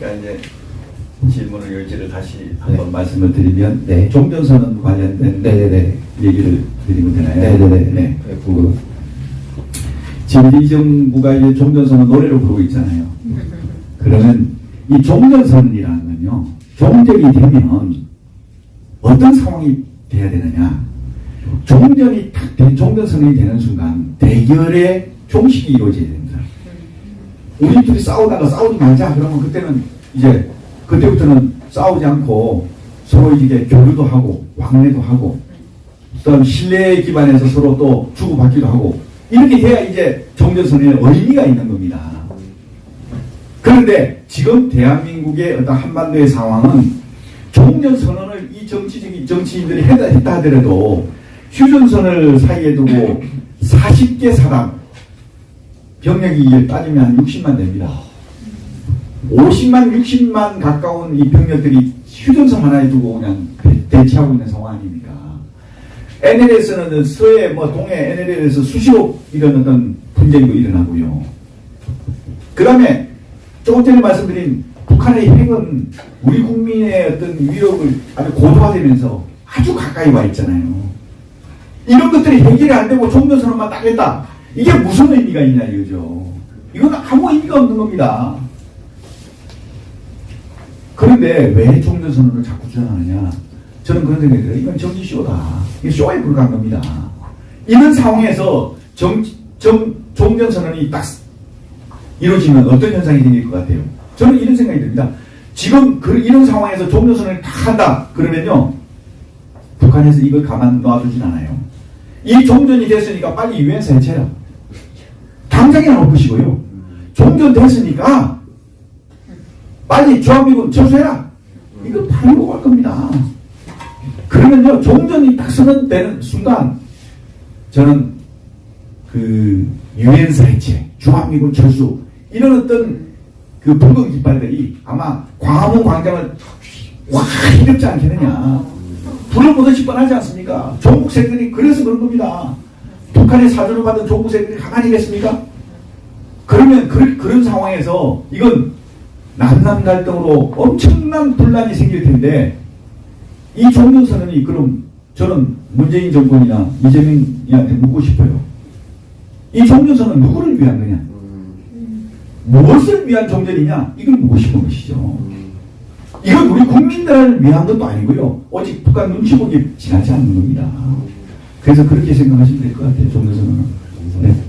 그러니까 이제 질문을 열지를 다시 한번 말씀을 드리면 네, 종전선언 관련된 네네네. 얘기를 드리면 되나요? 네네네. 네. 그, 지금 이 정부가 이제 종전선언 노래를 부르고 있잖아요. 그러면 이 종전선언이라는 건요, 종전이 되면 어떤 상황이 돼야 되느냐? 종전이 딱 된, 종전선언이 되는 순간 대결의 종식이 이루어져야 됩니다. 우리 둘이 싸우다가 싸우지 말자 그러면 그때는 이제 그때부터는 싸우지 않고 서로 이제 교류도 하고 왕래도 하고 그다음 신뢰에 기반해서 서로 또 주고받기도 하고 이렇게 돼야 이제 종전선언의 의미가 있는 겁니다. 그런데 지금 대한민국의 어떤 한반도의 상황은 종전선언을 이 정치적인 정치인들이 했다, 했다 하더라도 휴전선을 사이에 두고 40개 사람 병력이 따지면 한 60만 됩니다. 50만, 60만 가까운 이 병력들이 휴전선 하나에 두고 그냥 대치하고 있는 상황 아닙니까? NLL에서는 서해, 뭐 동해 NLL에서 수시로 이런 어떤 분쟁도 일어나고요. 그 다음에 조금 전에 말씀드린 북한의 핵은 우리 국민의 어떤 위력을 아주 고도화되면서 아주 가까이 와 있잖아요. 이런 것들이 해결이 안 되고 종전선언만 딱 했다. 이게 무슨 의미가 있냐 이거죠. 이건 아무 의미가 없는 겁니다. 그런데 왜 종전 선언을 자꾸 주장하느냐? 저는 그런 생각이 들어요. 이건 정치 쇼다. 이게 쇼에 불과한 겁니다. 이런 상황에서 정, 정, 종전 선언이 딱 이루어지면 어떤 현상이 생길 것 같아요? 저는 이런 생각이 듭니다. 지금 그 이런 상황에서 종전 선언을 딱 한다. 그러면요. 북한에서 이걸 가만 놔두진 않아요. 이 종전이 됐으니까 빨리 유엔사 해체라. 당장이나 엎으시고요. 종전 됐으니까 빨리 주한미군 철수해라. 이거 바로 갈 겁니다. 그러면요, 종전이 딱 선언되는 순간, 저는 그 유엔사 해체, 주한미군 철수, 이런 어떤 그 붉은 깃발들이 아마 광화문 광장을 확 휘렵지 않겠느냐. 불을 보듯이 뻔하지 않습니까? 종북 세력들이 그래서 그런 겁니다. 북한의 사주를 받은 종북 세력들이 가만히 있겠습니까? 그러면 그, 그런 상황에서 이건 남남 갈등으로 엄청난 분란이 생길 텐데 이 종전선언이 그럼 저는 문재인 정권이나 이재명이한테 묻고 싶어요. 이 종전선언은 누구를 위한 거냐? 무엇을 위한 종전이냐? 이걸 묻고 싶은 것이죠. 이건 우리 국민들을 위한 것도 아니고요. 오직 북한 눈치 보기 지나지 않는 겁니다. 그래서 그렇게 생각하시면 될 것 같아요. 종전선언은.